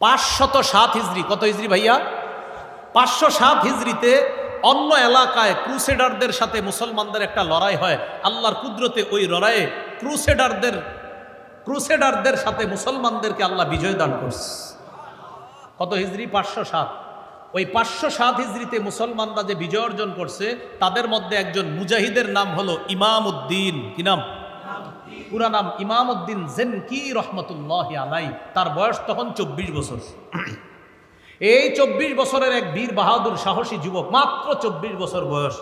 পাঁচশত সাত হিজড়ি কত হিজড়ি ভাইয়া? পাঁচশো সাত হিজড়িতে অন্য এলাকায় ক্রুসেডারদের সাথে মুসলমানদের একটা লড়াই হয়। আল্লাহর কুদরতে ওই লড়াইয়ে ক্রুসেডারদের ক্রুসেডারদের সাথে মুসলমানদেরকে আল্লাহ বিজয় দান করছে। কত হিজড়ি পাঁচশো সাত। ওই পাঁচশো সাত হিজড়িতে মুসলমানরা যে বিজয় অর্জন করছে, তাদের মধ্যে একজন মুজাহিদের নাম হলো ইমাম উদ্দিন কি নাম? পুরা নাম ইমাম উদ্দিন জেনকি রহমতুল্লাহ আলাই। তার বয়স তখন চব্বিশ বছর। এই চব্বিশ বছরের এক বীর বাহাদুর সাহসী যুবক, মাত্র চব্বিশ বছর বয়স,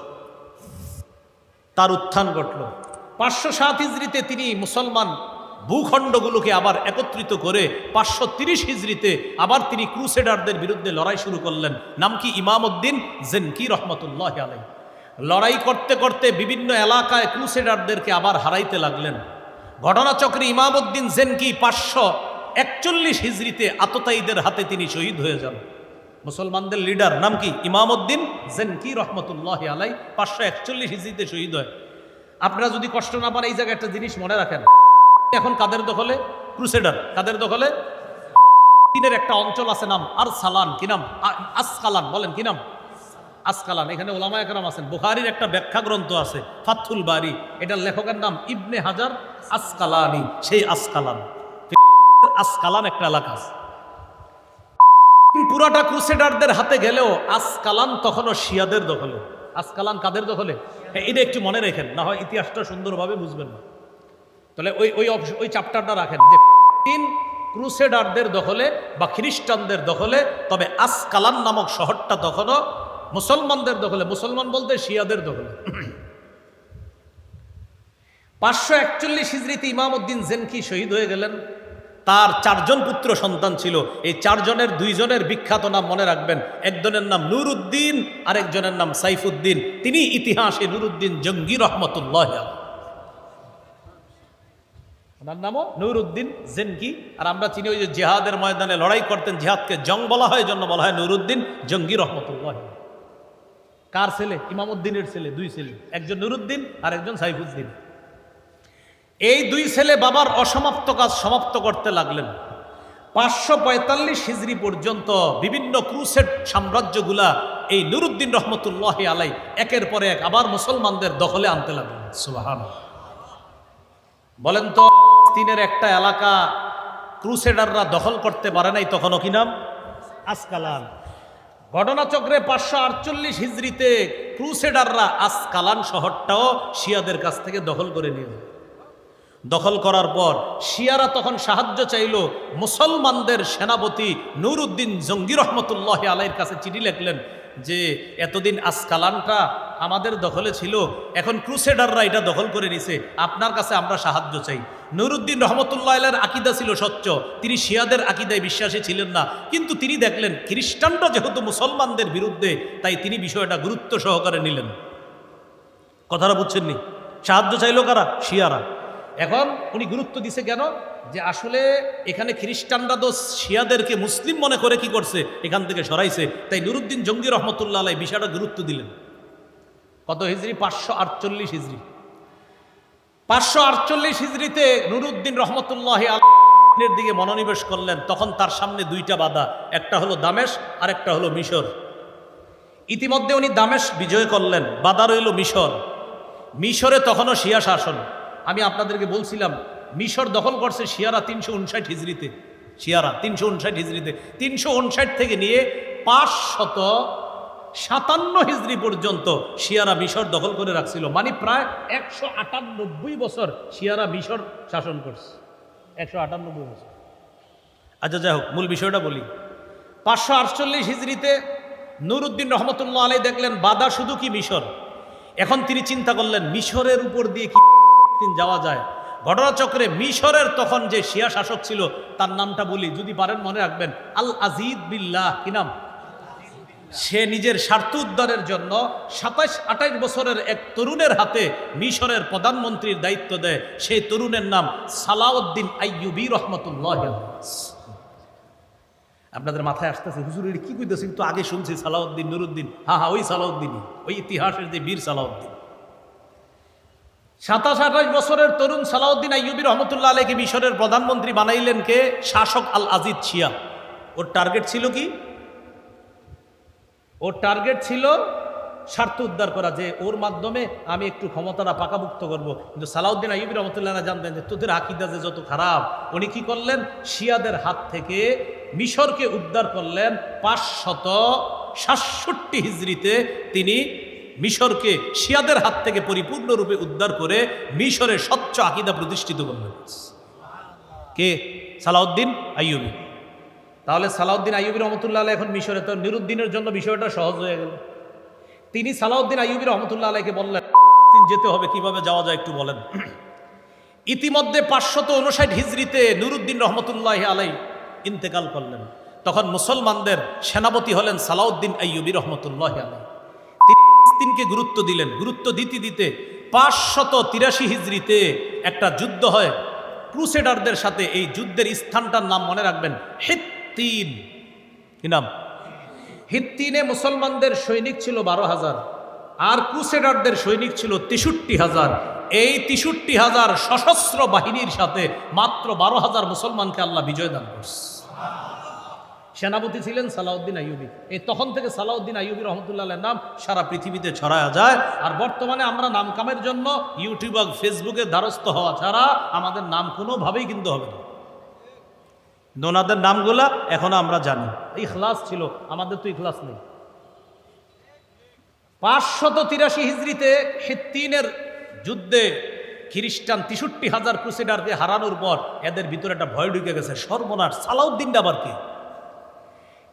তার উত্থান ঘটল। পাঁচশো সাত হিজড়িতে তিনি মুসলমান ভূখণ্ডগুলোকে আবার একত্রিত করে পাঁচশো তিরিশ হিজড়িতে আবার তিনি ক্রুসেডারদের বিরুদ্ধে লড়াই শুরু করলেন। নাম কি? ইমাম উদ্দিন জেনকি রহমতুল্লাহ আলাই। লড়াই করতে করতে বিভিন্ন এলাকায় ক্রুসেডারদেরকে আবার হারাইতে লাগলেন। ঘটনাচক্রে ইমাম উদ্দিন জেনকি পাঁচশো একচল্লিশ হিজড়িতে আততায়ীদের হাতে তিনি শহীদ হয়ে যান। মুসলমানদের লিডার নাম কি? ইমাম উদ্দিন জেনকি রহমতুল্লাহ আলাই পাঁচশো একচল্লিশ হিজড়িতে শহীদ হয়। আপনারা যদি কষ্ট না পান, এই জায়গায় একটা জিনিস মনে রাখেন। এখন কাদের দখলে? ক্রুসেডার। কাদের দখলে? চীনের একটা অঞ্চল আছে নাম আর সালান কি নাম? আ- আসকালান বলেন, কি নাম? আসকালান, এখানে ওলামা একরাম আছেন। বুখারির একটা ব্যাখ্যা গ্রন্থ আছে ফাথুল বাড়ি এটার লেখকের নাম ইবনে হাজার আসকালানি, সেই আসকালান। আসকালান একটা এলাকা আছে। পুরাটা ক্রুসেডারদের হাতে গেলেও আসকালান তখনও শিয়াদের দখলে। আসকালান কাদের দখলে? এটা একটু মনে রেখেন, না হয় ইতিহাসটা সুন্দরভাবে বুঝবেন না। তাহলে ওই ওই ওই চ্যাপ্টারটা রাখেন যে, তিন ক্রুসেডারদের দখলে বা খ্রিস্টানদের দখলে, তবে আসকালান নামক শহরটা তখনও মুসলমানদের দখলে, মুসলমান বলতে শিয়াদের দখলে। পাঁচশো একচল্লিশ হিজড়িতে ইমাম উদ্দিন জেনকি শহীদ হয়ে গেলেন। তার চারজন পুত্র সন্তান ছিল। এই চারজনের দুইজনের বিখ্যাত নাম মনে রাখবেন। একজনের নাম নুরুদ্দিন, আরেকজনের নাম সাইফুদ্দিন। তিনি ইতিহাসে নুরুদ্দিন জঙ্গি রহমতুল্লাহ ওনার নামও নুরুদ্দিন জেনকি। আর আমরা চিনি ওই যে জেহাদের ময়দানে লড়াই করতেন, জেহাদকে জং বলা হয় জন্য বলা হয় নুরুদ্দিন জঙ্গি রহমতুল্লাহ কার ছেলে? ইমামউদ্দিনের ছেলে, দুই ছেলে। একজন নুরুদ্দিন আর একজন সাইফুদ্দিন। এই দুই ছেলে বাবার অসমাপ্ত কাজ সমাপ্ত করতে লাগলেন। পাঁচশো পঁয়তাল্লিশ হিজড়ি পর্যন্ত বিভিন্ন ক্রুসেড সাম্রাজ্যগুলা এই নুরুদ্দিন রহমতুল্লাহ আলাই একের পর এক আবার মুসলমানদের দখলে আনতে লাগলেন। সুবাহান বলেন তো তিনের একটা এলাকা ক্রুসেডাররা দখল করতে পারে নাই তখনও কি নাম? আসকালান ঘটনাচক্রে পাঁচশো আটচল্লিশ হিজড়িতে ক্রুসেডাররা আসকালান শহরটাও শিয়াদের কাছ থেকে দখল করে নিয়ে দখল করার পর শিয়ারা তখন সাহায্য চাইল মুসলমানদের সেনাপতি নুরুদ্দিন জঙ্গি রহমতুল্লাহ আলাইয়ের কাছে চিঠি লিখলেন যে, এতদিন আসকালানটা আমাদের দখলে ছিল, এখন ক্রুসেডাররা এটা দখল করে নিছে, আপনার কাছে আমরা সাহায্য চাই। নুরুদ্দিন রহমতুল্লাহ আলের আকিদা ছিল স্বচ্ছ, তিনি শিয়াদের আকিদায় বিশ্বাসী ছিলেন না, কিন্তু তিনি দেখলেন খ্রিস্টানরা যেহেতু মুসলমানদের বিরুদ্ধে, তাই তিনি বিষয়টা গুরুত্ব সহকারে নিলেন। কথাটা বুঝছেননি? সাহায্য চাইলো কারা? শিয়ারা। এখন উনি গুরুত্ব দিছে কেন? যে আসলে এখানে খ্রিস্টানরা তো শিয়াদেরকে মুসলিম মনে করে কি করছে? এখান থেকে সরাইছে। তাই নুরুদ্দিন জঙ্গি রহমতুল্লাহ আলাই বিষয়টা গুরুত্ব দিলেন। কত হিজড়ি পাঁচশো আটচল্লিশ হিজড়ি পাঁচশো আটচল্লিশ হিজড়িতে নুরুদ্দিন রহমতুল্লাহ আলের দিকে মনোনিবেশ করলেন। তখন তার সামনে দুইটা বাধা। একটা হলো দামেশ আর একটা হলো মিশর। ইতিমধ্যে উনি দামেশ বিজয় করলেন। বাধা রইল মিশর। মিশরে তখনও শিয়া শাসন। আমি আপনাদেরকে বলছিলাম, মিশর দখল করছে শিয়ারা তিনশো উনষাট হিজড়িতে। শিয়ারা তিনশো উনষাট হিজড়িতে। তিনশো উনষাট থেকে নিয়ে পাঁচ শত সাতান্ন হিজড়ি পর্যন্ত শিয়ারা মিশর দখল করে রাখছিল। মানে প্রায় একশো আটানব্বই বছর শিয়ারা মিশর শাসন করছে। একশো আটানব্বই বছর। আচ্ছা যাই হোক, মূল বিষয়টা বলি। পাঁচশো আটচল্লিশ হিজড়িতে নুরুদ্দিন রহমতুল্লাহ আলাই দেখলেন, বাদা শুধু কি মিশর? এখন তিনি চিন্তা করলেন, মিশরের উপর দিয়ে কি দিন যাওয়া যায়? ঘটনাচক্রে মিশরের তখন যে শিয়া শাসক ছিল, তার নামটা বলি, যদি পারেন মনে রাখবেন, আল আজিদ বিল্লাহ কি নাম? সে নিজের স্বার্থ উদ্ধারের জন্য সাতাশ আঠাশ বছরের এক তরুণের হাতে মিশরের প্রধানমন্ত্রীর দায়িত্ব দেয়। সেই তরুণের নাম সালাউদ্দিন আইয়ুবি রহমতুল্লাহ। আপনাদের মাথায় আসতেছে, হুজুর এটা কি কইতেছে কিন্তু আগে শুনছি সালাউদ্দিন নুরুদ্দিন। হ্যাঁ হ্যাঁ ওই সালাউদ্দিনই, ওই ইতিহাসের যে বীর সালাউদ্দিন। সাতাশ আঠাশ বছরের তরুণ সালাউদ্দিন আইয়ুবি রহমতুল্লাহ আলীকে মিশরের প্রধানমন্ত্রী বানাইলেন কে? শাসক আল আজিদ ছিয়া ওর টার্গেট ছিল কি? ওর টার্গেট ছিল স্বার্থ উদ্ধার করা, যে ওর মাধ্যমে আমি একটু ক্ষমতাটা পাকাভুক্ত করব। কিন্তু সালাউদ্দিন আইবি রহমতুল্লাহ জানতেন যে, তোদের আকিদা যে যত খারাপ, উনি কি করলেন? শিয়াদের হাত থেকে মিশরকে উদ্ধার করলেন পাঁচশত সাতষট্টি হিজড়িতে তিনি মিশরকে শিয়াদের হাত থেকে পরিপূর্ণরূপে উদ্ধার করে মিশরে স্বচ্ছ আকিদা প্রতিষ্ঠিত করলেন কে? সালাউদ্দিন আইয়ুবী। তাহলে সালাউদ্দিন আইয়ুবী রহমতুল্লাহ এখন মিশরে, তো নিরুদ্দিনের জন্য বিষয়টা সহজ হয়ে গেল। তিনি সালাউদ্দিন আইয়ুবী রহমতুল্লাহ আলাইকে বললেন যেতে হবে, কীভাবে যাওয়া যায় একটু বলেন। ইতিমধ্যে পাঁচশত উনষাট হিজড়িতে নুরুদ্দিন রহমতুল্লাহ আলাই ইন্তেকাল করলেন। তখন মুসলমানদের সেনাপতি হলেন সালাউদ্দিন আইয়ুবী রহমতুল্লাহ আলাই ফিলিস্তিনকে গুরুত্ব দিলেন। গুরুত্ব দিতে দিতে পাঁচশত তিরাশি হিজড়িতে একটা যুদ্ধ হয়। ক্রুসেডারদের সাথে এই যুদ্ধের স্থানটার নাম মনে রাখবেন হিত্তিন কি নাম? হিত্তিনে মুসলমানদের সৈনিক ছিল বারো হাজার, আর ক্রুসেডারদের সৈনিক ছিল তেষট্টি হাজার। এই তেষট্টি হাজার সশস্ত্র বাহিনীর সাথে মাত্র বারো হাজার মুসলমানকে আল্লাহ বিজয় দান করছে। সেনাপতি ছিলেন সালাউদ্দিন আইয়ুবী। এই তখন থেকে সালাউদ্দিন আইয়ুবী রহমতুল্লাহের নাম সারা পৃথিবীতে ছড়ায়া যায়। আর বর্তমানে আমরা নাম কামের জন্য ইউটিউব আর ফেসবুকে দ্বারস্থ হওয়া ছাড়া আমাদের নাম কোনোভাবেই কিন্তু হবে না। নোনাদের নামগুলা এখনও আমরা জানি। ইখলাস ছিল, আমাদের তো ইখলাস নেই। পাঁচশত তিরাশি হিজড়িতে হিত্তিনের যুদ্ধে খ্রিস্টান তেষট্টি হাজার ক্রুসেডারকে হারানোর পর এদের ভিতরে একটা ভয় ঢুকে গেছে, সর্বনাশ। সালাউদ্দিন আবার কি?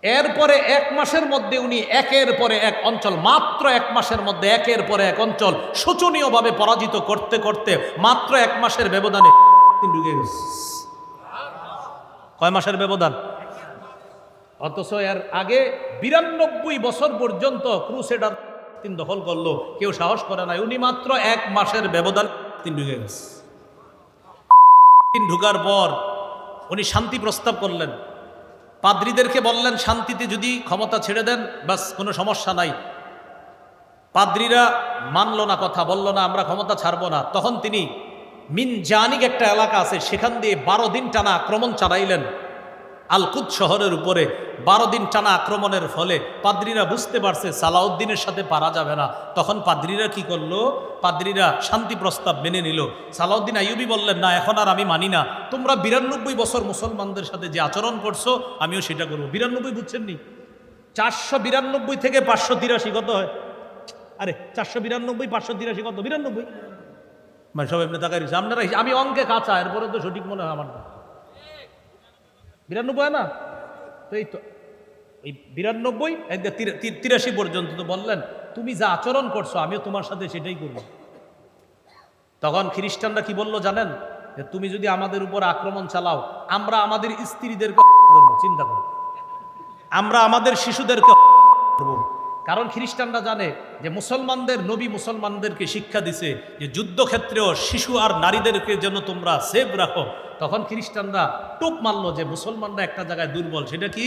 এরপরে এক মাসের মধ্যে উনি একের পরে এক অঞ্চল, মাত্র এক মাসের মধ্যে একের পরে এক অঞ্চল শোচনীয়ভাবে পরাজিত করতে করতে মাত্র এক মাসের ব্যবধানে ঢুকে গেছে। কয় মাসের ব্যবধান? অথচ এর আগে বিরানব্বই বছর পর্যন্ত ক্রুসেডার তিন দখল করল, কেউ সাহস করে নাই, উনি মাত্র এক মাসের ব্যবধান তিন ঢুকে গেছে। তিন ঢুকার পর উনি শান্তি প্রস্তাব করলেন। পাদ্রীদেরকে বললেন, শান্তিতে যদি ক্ষমতা ছেড়ে দেন, ব্যাস, কোনো সমস্যা নাই। পাদ্রীরা মানল না কথা, বলল, না, আমরা ক্ষমতা ছাড়ব না। তখন তিনি মিন জানিক একটা এলাকা আছে, সেখান দিয়ে বারো দিন টানা আক্রমণ চালাইলেন। আলকুদ শহরের উপরে বারো দিন টানা আক্রমণের ফলে পাদ্রীরা বুঝতে পারছে সালাউদ্দিনের সাথে পারা যাবে না। তখন পাদ্রীরা কি করল? পাদ্রীরা শান্তি প্রস্তাব মেনে নিল। সালাউদ্দিন আইয়ুবি বললেন, না, এখন আর আমি মানি না। তোমরা বিরানব্বই বছর মুসলমানদের সাথে যে আচরণ করছ, আমিও সেটা করব। বিরানব্বই বুঝছেন নি চারশো বিরানব্বই থেকে পাঁচশো তিরাশি কত হয়? আরে, চারশো বিরানব্বই, পাঁচশো তিরাশি কত? বিরানব্বই? মানে সব এমনি তাকাই আপনারা, আমি অঙ্কে কাঁচা, এরপরে তো সঠিক মনে হয় আমার না। বিরানব্বই না? তো এই তো, এই বিরানব্বই তিরাশি পর্যন্ত তো বললেন। তুমি যা আচরণ করছ, আমিও তোমার সাথে সেটাই করব। তখন খ্রিস্টানরা কি বলল জানেন? যে তুমি যদি আমাদের উপর আক্রমণ চালাও, আমরা আমাদের স্ত্রীদেরকে করব, চিন্তা করো। আমরা আমাদের শিশুদেরকে করব। কারণ খ্রিস্টানরা জানে যে মুসলমানদের নবী মুসলমানদেরকে শিক্ষা দিছে যে যুদ্ধক্ষেত্রেও শিশু আর নারীদেরকে যেন তোমরা সেভ রাখো। তখন খ্রিস্টানরা টোপ মারলো যে মুসলমানরা একটা জায়গায় দুর্বল, সেটা কি?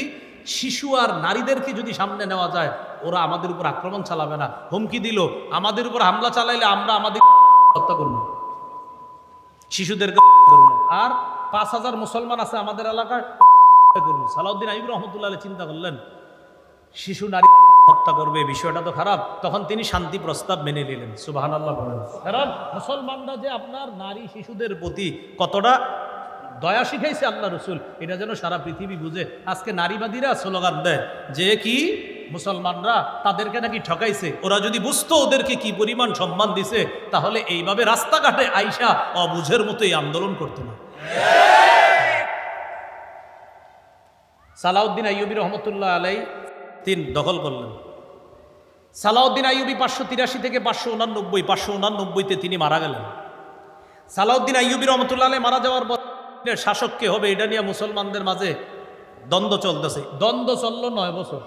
শিশু আর নারীদেরকে যদি সামনে নেওয়া যায়, ওরা আমাদের উপর আক্রমণ চালাবে না। হুমকি দিল, আমাদের উপর হামলা চালাইলে আমরা আমাদের হত্যা করব। শিশুদেরকে আর পাঁচ হাজার মুসলমান আছে আমাদের এলাকায় করব। সালাউদ্দিন আইব রহমতুল্লাহ চিন্তা করলেন, শিশু নারী হত্যা করবে বিষয়টা তো খারাপ। তখন তিনি শান্তি প্রস্তাব মেনে নিলেন। সুবাহান আল্লাহ কারণ মুসলমানরা যে আপনার নারী শিশুদের প্রতি কতটা দয়া শিখাইছে আল্লাহ রসুল। এটা যেন সারা পৃথিবী বুঝে। আজকে নারীবাদীরা স্লোগান দেয় যে কি? মুসলমানরা তাদেরকে নাকি ঠকাইছে। ওরা যদি বুঝতো ওদেরকে কি পরিমাণ সম্মান দিছে, তাহলে এইভাবে রাস্তাঘাটে আইসা অবুঝের মতো এই আন্দোলন করতো না। সালাউদ্দিন আইয়ুবী রহমতুল্লাহ আলাই তিন দখল করলেন। সালাউদ্দিন আইয়ুবী পাঁচশো তিরাশি থেকে পাঁচশো উনানব্বই, পাঁচশো উনানব্বইতে তিনি মারা গেলেন। সালাউদ্দিন আইয়ুবী রহমতুল্লাহ আলাই মারা যাওয়ার পর শাসক কে হবে, এটা নিয়ে মুসলমানদের মাঝে দ্বন্দ্ব চলতেছে। দ্বন্দ্ব চলল নয় বছর।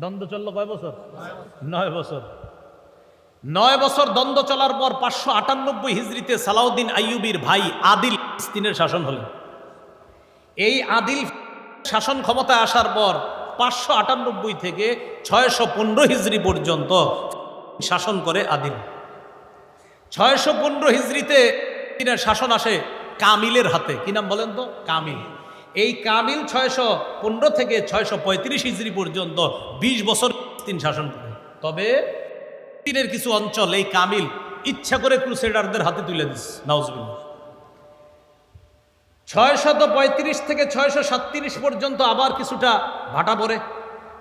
দ্বন্দ্ব চলল কয় বছর? নয় বছর। নয় বছর দ্বন্দ্ব চলার পর পাঁচশো আটানব্বই হিজড়িতে সালাউদ্দিন আইয়ুবির ভাই আদিল ফিলিস্তিনের শাসন হলেন। এই আদিল শাসন ক্ষমতায় আসার পর পাঁচশো আটানব্বই থেকে ছয়শো পনেরো হিজড়ি পর্যন্ত শাসন করে আদিল। ছয়শো পনেরো হিজড়িতে শাসন আসে কামিলের হাতে। কি নাম বলেন তো? কামিল। এই কামিল ছয়শো পনেরো থেকে ছয়শো পঁয়ত্রিশ হিজড়ি পর্যন্ত বিশ বছর তিন শাসন করে। তবে তিনের কিছু অঞ্চল এই কামিল ইচ্ছা করে ক্রুসেডারদের হাতে তুলে দিস নাউজবিল্লা ছয়শত পঁয়ত্রিশ থেকে ছয়শো সাতত্রিশ পর্যন্ত আবার কিছুটা ভাটা পড়ে।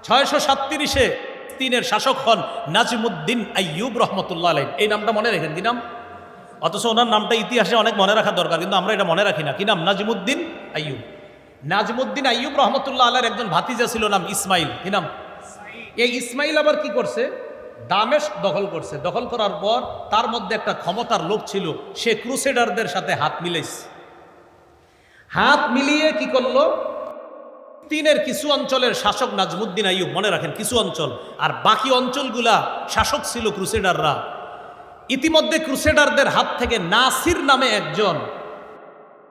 ছয়শো সাতত্রিশে তিনের শাসক হন নাজিমুদ্দিন আইয়ুব রহমতুল্লাহ আলাই এই নামটা মনে রেখেন। কি নাম? অথচ ওনার নামটা ইতিহাসে অনেক মনে রাখা দরকার, কিন্তু আমরা এটা মনে রাখি না। কি নাম? নাজিমুদ্দিন আইয়ুব। নাজমুদ্দিন আইয়ুব রহমতুল্লাহ আল্লাহর একজন ভাতিজা ছিল, নাম ইসমাইল। কি নাম? এই ইসমাইল আবার কি করছে? দামেশ দখল করছে। দখল করার পর তার মধ্যে একটা ক্ষমতার লোক ছিল, সে ক্রুসেডারদের সাথে হাত মিলাইছে। হাত মিলিয়ে কি করল? তিনের কিছু অঞ্চলের শাসক নাজমুদ্দিন আইয়ুব, মনে রাখেন, কিছু অঞ্চল। আর বাকি অঞ্চলগুলা শাসক ছিল ক্রুসেডাররা। ইতিমধ্যে ক্রুসেডারদের হাত থেকে নাসির নামে একজন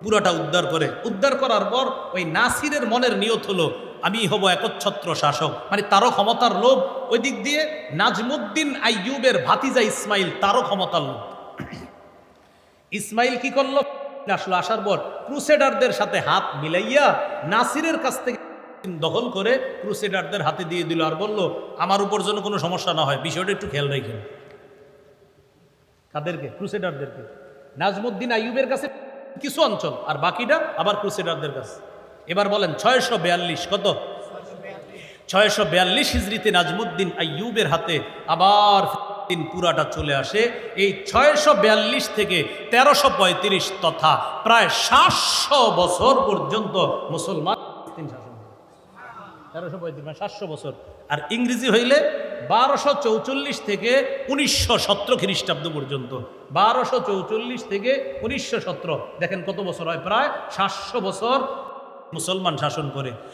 পুরাটা উদ্ধার করে। উদ্ধার করার পর ওই নাসিরের মনের নিয়ত হলো, আমি হব একচ্ছত্র শাসক। মানে তারও ক্ষমতার লোভ। ওই দিক দিয়ে নাজমুদ্দিন আইয়ুবের ভাতিজা ইসমাইল তারও ক্ষমতার লোভ। ইসমাইল কি করল? আসলো, আসার পর ক্রুসেডারদের সাথে হাত মিলাইয়া নাসিরের কাছ থেকে দখল করে ক্রুসেডারদের হাতে দিয়ে দিল আর বলল, আমার উপর যেন কোনো সমস্যা না হয়। বিষয়টা একটু খেয়াল রাখেন। কাদেরকে ক্রুসেডারদেরকে নাজমুদ্দিন আইয়ুবের কাছে কিছু অঞ্চল, আর বাকিটা আবার ক্রুসেডারদের কাছে। এবার বলেন, ছয়শো বিয়াল্লিশ কত? ছয়শো বিয়াল্লিশ হিজড়িতে নাজমুদ্দিন আইয়ুবের হাতে আবার দিন পুরাটা চলে আসে। এই ছয়শো বিয়াল্লিশ থেকে তেরোশো পঁয়ত্রিশ তথা প্রায় সাতশো বছর পর্যন্ত মুসলমান। তেরোশো পঁয়ত্রিশ মানে সাতশো বছর। আর ইংরেজি হইলে বারোশো চৌচল্লিশ থেকে উনিশশো সতেরো খ্রিস্টাব্দ পর্যন্ত। বারোশো চৌচল্লিশ থেকে উনিশশো সতেরো। দেখেন কত বছর হয়? প্রায় সাতশো বছর মুসলমান শাসন করে।